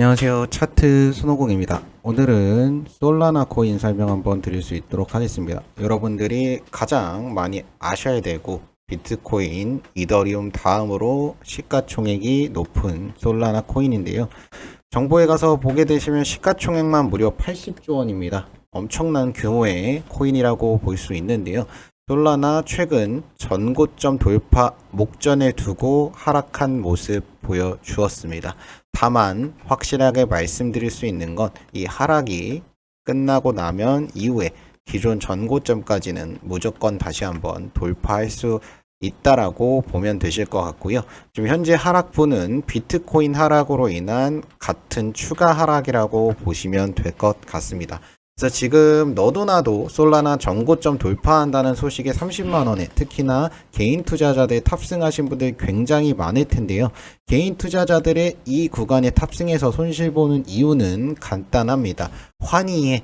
안녕하세요. 차트 손오공입니다. 오늘은 솔라나 코인 설명 한번 드릴 수 있도록 하겠습니다. 여러분들이 가장 많이 아셔야 되고 비트코인, 이더리움 다음으로 시가총액이 높은 솔라나 코인인데요. 정보에 가서 보게 되시면 시가총액만 무려 80조 원입니다. 엄청난 규모의 코인이라고 볼 수 있는데요. 솔라나 최근 전고점 돌파 목전에 두고 하락한 모습 보여주었습니다. 다만 확실하게 말씀드릴 수 있는 건 이 하락이 끝나고 나면 이후에 기존 전고점까지는 무조건 다시 한번 돌파할 수 있다라고 보면 되실 것 같고요. 지금 현재 하락분은 비트코인 하락으로 인한 같은 추가 하락이라고 보시면 될 것 같습니다. 그래서 지금 너도 나도 솔라나 전고점 돌파한다는 소식에 30만 원에 특히나 개인 투자자들 탑승하신 분들 굉장히 많을 텐데요. 개인 투자자들의 이 구간에 탑승해서 손실 보는 이유는 간단합니다. 환희에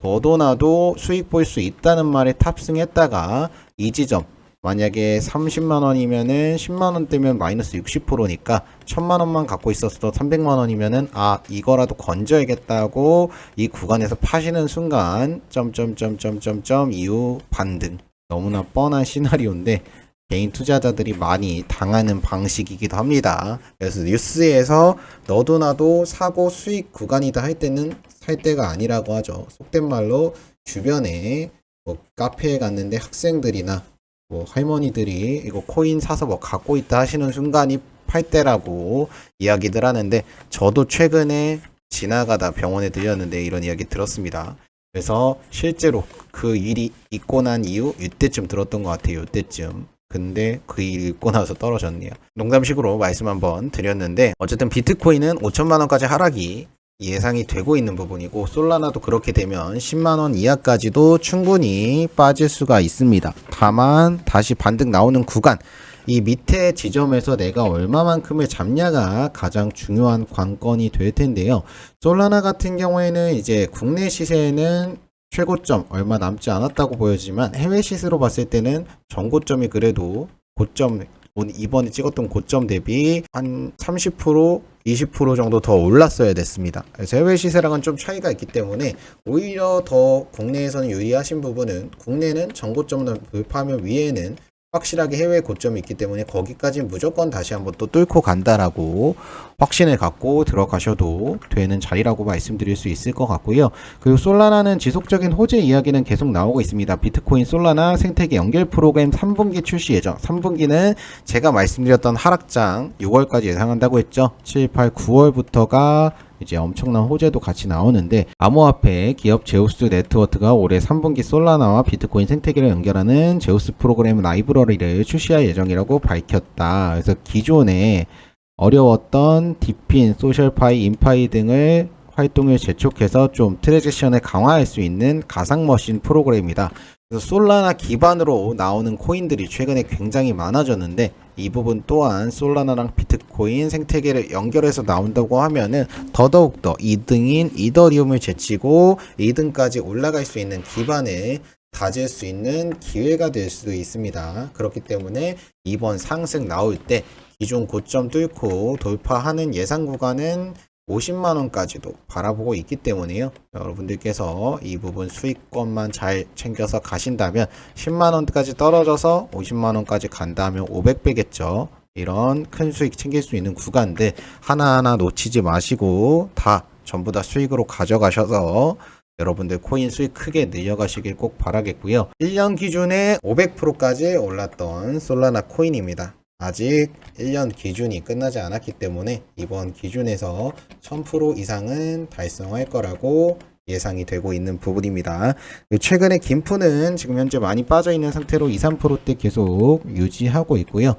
너도 나도 수익 볼 수 있다는 말에 탑승했다가 이 지점 만약에 30만 원이면은 10만 원 뜨면 마이너스 60%니까 1000만 원만 갖고 있었어도 300만 원이면은 아 이거라도 건져야겠다고 이 구간에서 파시는 순간 점점점점점점 이후 반등 너무나 뻔한 시나리오인데 개인 투자자들이 많이 당하는 방식이기도 합니다. 그래서 뉴스에서 너도 나도 사고 수익 구간이다 할 때는 살 때가 아니라고 하죠. 속된 말로 주변에 뭐 카페에 갔는데 학생들이나 뭐 할머니들이 이거 코인 사서 뭐 갖고 있다 하시는 순간이 팔 때라고 이야기들 하는데 저도 최근에 지나가다 병원에 들렸는데 이런 이야기 들었습니다. 그래서 실제로 그 일이 있고 난 이후 이때쯤 들었던 것 같아요. 이때쯤. 근데 그일 있고 나서 떨어졌네요. 농담식으로 말씀 한번 드렸는데 어쨌든 비트코인은 5천만 원까지 하락이 예상이 되고 있는 부분이고 솔라나도 그렇게 되면 10만 원 이하까지도 충분히 빠질 수가 있습니다. 다만 다시 반등 나오는 구간 이 밑에 지점에서 내가 얼마만큼을 잡냐가 가장 중요한 관건이 될 텐데요. 솔라나 같은 경우에는 이제 국내 시세에는 최고점 얼마 남지 않았다고 보여지만 해외 시세로 봤을 때는 전고점이 그래도 고점 이번에 찍었던 고점 대비 한 30% 20% 정도 더 올랐어야 됐습니다. 해외 시세랑은 좀 차이가 있기 때문에 오히려 더 국내에서는 유리하신 부분은 국내는 전고점을 돌파하면 위에는 확실하게 해외 고점이 있기 때문에 거기까지 무조건 다시 한번 또 뚫고 간다라고 확신을 갖고 들어가셔도 되는 자리라고 말씀드릴 수 있을 것 같고요. 그리고 솔라나는 지속적인 호재 이야기는 계속 나오고 있습니다. 비트코인 솔라나 생태계 연결 프로그램 3분기 출시 예정. 3분기는 제가 말씀드렸던 하락장 6월까지 예상한다고 했죠. 7, 8, 9월부터가 이제 엄청난 호재도 같이 나오는데 암호화폐 기업 제우스 네트워크가 올해 3분기 솔라나와 비트코인 생태계를 연결하는 제우스 프로그램 라이브러리를 출시할 예정이라고 밝혔다. 그래서 기존에 어려웠던 디핀, 소셜파이, 인파이 등을 활동을 재촉해서 좀 트랜잭션을 강화할 수 있는 가상 머신 프로그램이다. 그래서 솔라나 기반으로 나오는 코인들이 최근에 굉장히 많아졌는데 이 부분 또한 솔라나랑 비트코인 생태계를 연결해서 나온다고 하면은 더더욱더 2등인 이더리움을 제치고 2등까지 올라갈 수 있는 기반을 다질 수 있는 기회가 될 수도 있습니다. 그렇기 때문에 이번 상승 나올 때 기존 고점 뚫고 돌파하는 예상 구간은 50만 원까지도 바라보고 있기 때문에요. 여러분들께서 이 부분 수익권만 잘 챙겨서 가신다면 10만 원까지 떨어져서 50만 원까지 간다면 500배겠죠. 이런 큰 수익 챙길 수 있는 구간들 하나하나 놓치지 마시고 다 전부 다 수익으로 가져가셔서 여러분들 코인 수익 크게 늘려가시길 꼭 바라겠고요. 1년 기준에 500%까지 올랐던 솔라나 코인입니다. 아직 1년 기준이 끝나지 않았기 때문에 이번 기준에서 1000% 이상은 달성할 거라고 예상이 되고 있는 부분입니다. 최근에 김프는 지금 현재 많이 빠져 있는 상태로 2, 3%대 계속 유지하고 있고요.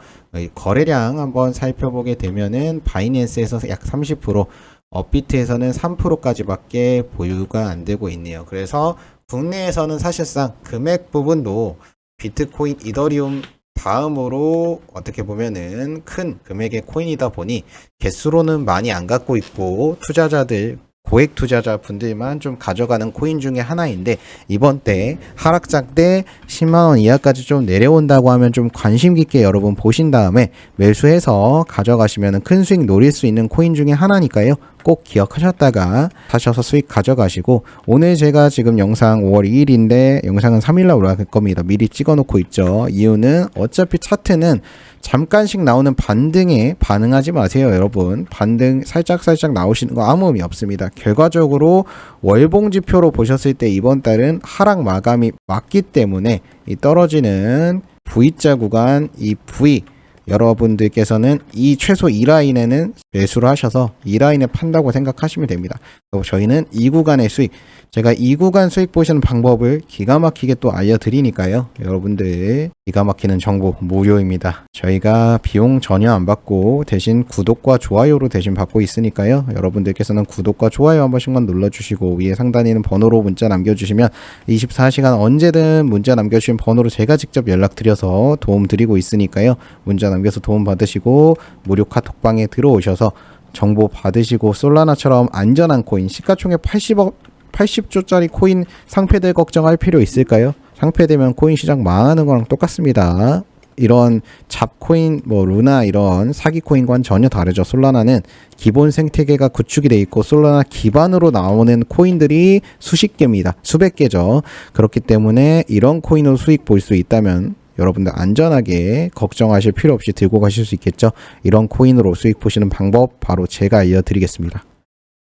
거래량 한번 살펴보게 되면은 바이낸스에서 약 30%, 업비트에서는 3%까지밖에 보유가 안 되고 있네요. 그래서 국내에서는 사실상 금액 부분도 비트코인, 이더리움 다음으로 어떻게 보면은 큰 금액의 코인이다 보니 개수로는 많이 안 갖고 있고 투자자들 고액 투자자 분들만 좀 가져가는 코인 중에 하나인데 이번 때 하락장 때 10만 원 이하까지 좀 내려온다고 하면 좀 관심 깊게 여러분 보신 다음에 매수해서 가져가시면 큰 수익 노릴 수 있는 코인 중에 하나니까요. 꼭 기억하셨다가 사셔서 수익 가져가시고 오늘 제가 지금 영상 5월 2일인데 영상은 3일날 올라갈 겁니다. 미리 찍어놓고 있죠. 이유는 어차피 차트는 잠깐씩 나오는 반등에 반응하지 마세요, 여러분. 반등 살짝 살짝 나오시는 거 아무 의미 없습니다. 결과적으로 월봉 지표로 보셨을 때 이번 달은 하락 마감이 맞기 때문에 이 떨어지는 V자 구간 이 V 여러분들께서는 이 최소 이 라인에는 매수를 하셔서 이 라인에 판다고 생각하시면 됩니다. 저희는 이 구간의 수익, 제가 이 구간 수익 보시는 방법을 기가 막히게 또 알려드리니까요. 여러분들 기가 막히는 정보 무료입니다. 저희가 비용 전혀 안 받고 대신 구독과 좋아요로 대신 받고 있으니까요. 여러분들께서는 구독과 좋아요 한 번씩만 눌러주시고 위에 상단에 있는 번호로 문자 남겨주시면 24시간 언제든 문자 남겨주신 번호로 제가 직접 연락드려서 도움 드리고 있으니까요. 문자 남겨서 도움 받으시고 무료 카톡방에 들어오셔서 정보 받으시고 솔라나처럼 안전한 코인 시가총액 80억 80조짜리 코인 상패될 걱정할 필요 있을까요? 상패되면 코인 시장 망하는 거랑 똑같습니다. 이런 잡코인 뭐 루나 이런 사기 코인과는 전혀 다르죠. 솔라나는 기본 생태계가 구축이 돼 있고 솔라나 기반으로 나오는 코인들이 수십 개입니다. 수백 개죠. 그렇기 때문에 이런 코인으로 수익 볼 수 있다면 여러분들 안전하게 걱정하실 필요 없이 들고 가실 수 있겠죠. 이런 코인으로 수익 보시는 방법 바로 제가 알려드리겠습니다.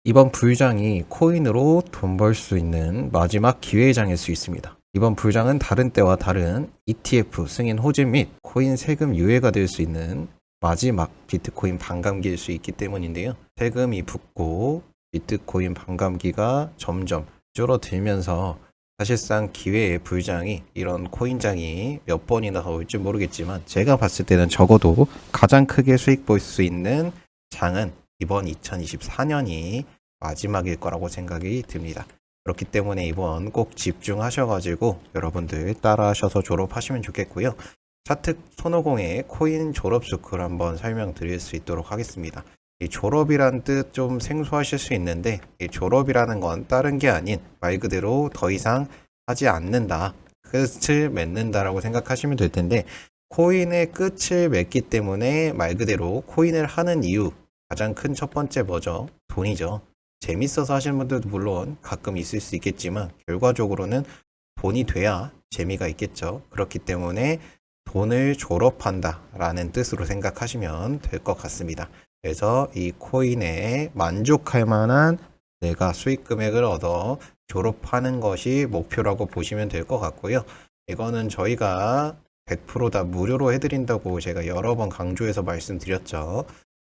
이번 불장이 코인으로 돈 벌 수 있는 마지막 기회장일 수 있습니다. 이번 불장은 다른 때와 다른 ETF 승인 호재 및 코인 세금 유예가 될 수 있는 마지막 비트코인 반감기일 수 있기 때문인데요. 세금이 붙고 비트코인 반감기가 점점 줄어들면서 사실상 기회의 불장이 이런 코인장이 몇 번이나 더 올지 모르겠지만 제가 봤을 때는 적어도 가장 크게 수익 볼 수 있는 장은 이번 2024년이 마지막일 거라고 생각이 듭니다. 그렇기 때문에 이번 꼭 집중하셔가지고 여러분들 따라하셔서 졸업하시면 좋겠고요. 차트 손오공의 코인 졸업 스쿨 한번 설명드릴 수 있도록 하겠습니다. 이 졸업이란 뜻 좀 생소하실 수 있는데 이 졸업이라는 건 다른 게 아닌 말 그대로 더 이상 하지 않는다. 끝을 맺는다라고 생각하시면 될 텐데 코인의 끝을 맺기 때문에 말 그대로 코인을 하는 이유 가장 큰 첫 번째 뭐죠? 돈이죠. 재밌어서 하시는 분들도 물론 가끔 있을 수 있겠지만 결과적으로는 돈이 돼야 재미가 있겠죠. 그렇기 때문에 돈을 졸업한다라는 뜻으로 생각하시면 될 것 같습니다. 그래서 이 코인에 만족할 만한 내가 수익 금액을 얻어 졸업하는 것이 목표라고 보시면 될 것 같고요. 이거는 저희가 100%다 무료로 해드린다고 제가 여러 번 강조해서 말씀드렸죠.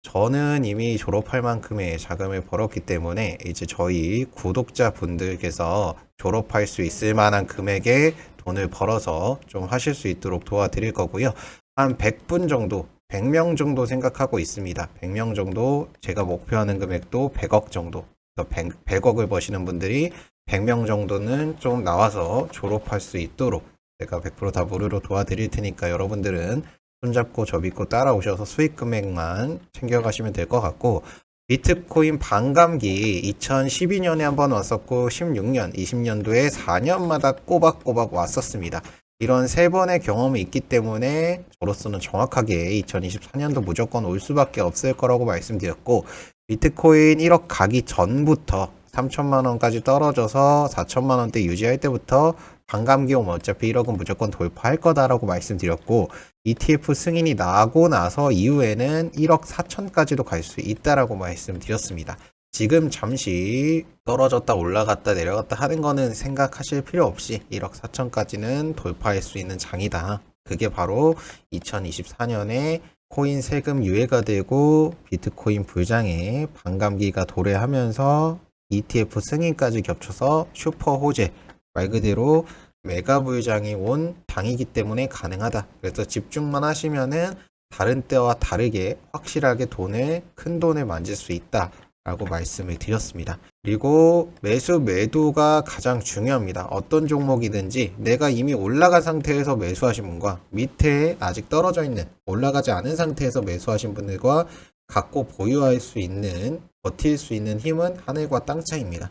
저는 이미 졸업할 만큼의 자금을 벌었기 때문에 이제 저희 구독자 분들께서 졸업할 수 있을 만한 금액의 돈을 벌어서 좀 하실 수 있도록 도와드릴 거고요. 한 100분 정도, 100명 정도 생각하고 있습니다. 100명 정도 제가 목표하는 금액도 100억 정도. 100, 100 억을 버시는 분들이 100명 정도는 좀 나와서 졸업할 수 있도록 제가 100%다 무료로 도와드릴 테니까 여러분들은 손잡고 저 믿고 따라오셔서 수익 금액만 챙겨가시면 될 것 같고 비트코인 반감기 2012년에 한번 왔었고 16년, 20년도에 4년마다 꼬박꼬박 왔었습니다. 이런 세 번의 경험이 있기 때문에 저로서는 정확하게 2024년도 무조건 올 수밖에 없을 거라고 말씀드렸고 비트코인 1억 가기 전부터 3천만 원까지 떨어져서 4천만 원대 유지할 때부터 반감기 오면 어차피 1억은 무조건 돌파할 거다라고 말씀드렸고 ETF 승인이 나고 나서 이후에는 1억 4천까지도 갈 수 있다라고 말씀드렸습니다. 지금 잠시 떨어졌다 올라갔다 내려갔다 하는 거는 생각하실 필요 없이 1억 4천까지는 돌파할 수 있는 장이다. 그게 바로 2024년에 코인 세금 유예가 되고 비트코인 불장에 반감기가 도래하면서 ETF 승인까지 겹쳐서 슈퍼 호재 말 그대로 메가 불장이 온 장이기 때문에 가능하다. 그래서 집중만 하시면은 다른 때와 다르게 확실하게 돈을 큰 돈을 만질 수 있다. 라고 말씀을 드렸습니다. 그리고 매수 매도가 가장 중요합니다. 어떤 종목이든지 내가 이미 올라간 상태에서 매수하신 분과 밑에 아직 떨어져 있는 올라가지 않은 상태에서 매수하신 분들과 갖고 보유할 수 있는 버틸 수 있는 힘은 하늘과 땅 차이입니다.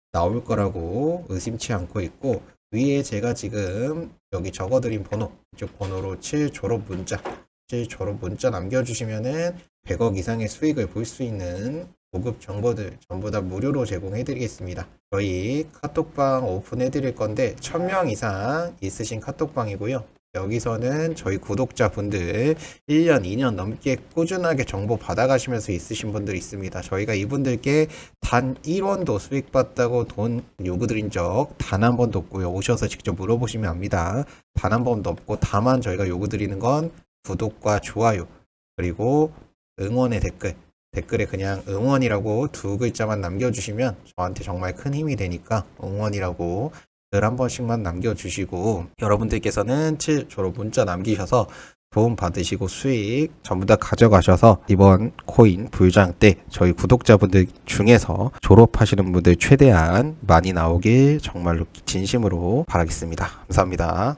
나올 거라고 의심치 않고 있고 위에 제가 지금 여기 적어드린 번호 이쪽 번호로 7 졸업 문자 7 졸업 문자 남겨주시면은 100억 이상의 수익을 볼 수 있는 고급 정보들 전부 다 무료로 제공해 드리겠습니다. 저희 카톡방 오픈해 드릴 건데 1000명 이상 있으신 카톡방이고요. 여기서는 저희 구독자분들 1년, 2년 넘게 꾸준하게 정보 받아가시면서 있으신 분들 있습니다. 저희가 이분들께 단 1원도 수익 봤다고 돈 요구드린 적 단 한 번도 없고요. 오셔서 직접 물어보시면 압니다. 단 한 번도 없고 다만 저희가 요구드리는 건 구독과 좋아요 그리고 응원의 댓글 댓글에 그냥 응원이라고 두 글자만 남겨주시면 저한테 정말 큰 힘이 되니까 응원이라고 글한 번씩만 남겨주시고 여러분들께서는 7 졸업 문자 남기셔서 도움 받으시고 수익 전부 다 가져가셔서 이번 코인 불장 때 저희 구독자분들 중에서 졸업하시는 분들 최대한 많이 나오길 정말로 진심으로 바라겠습니다. 감사합니다.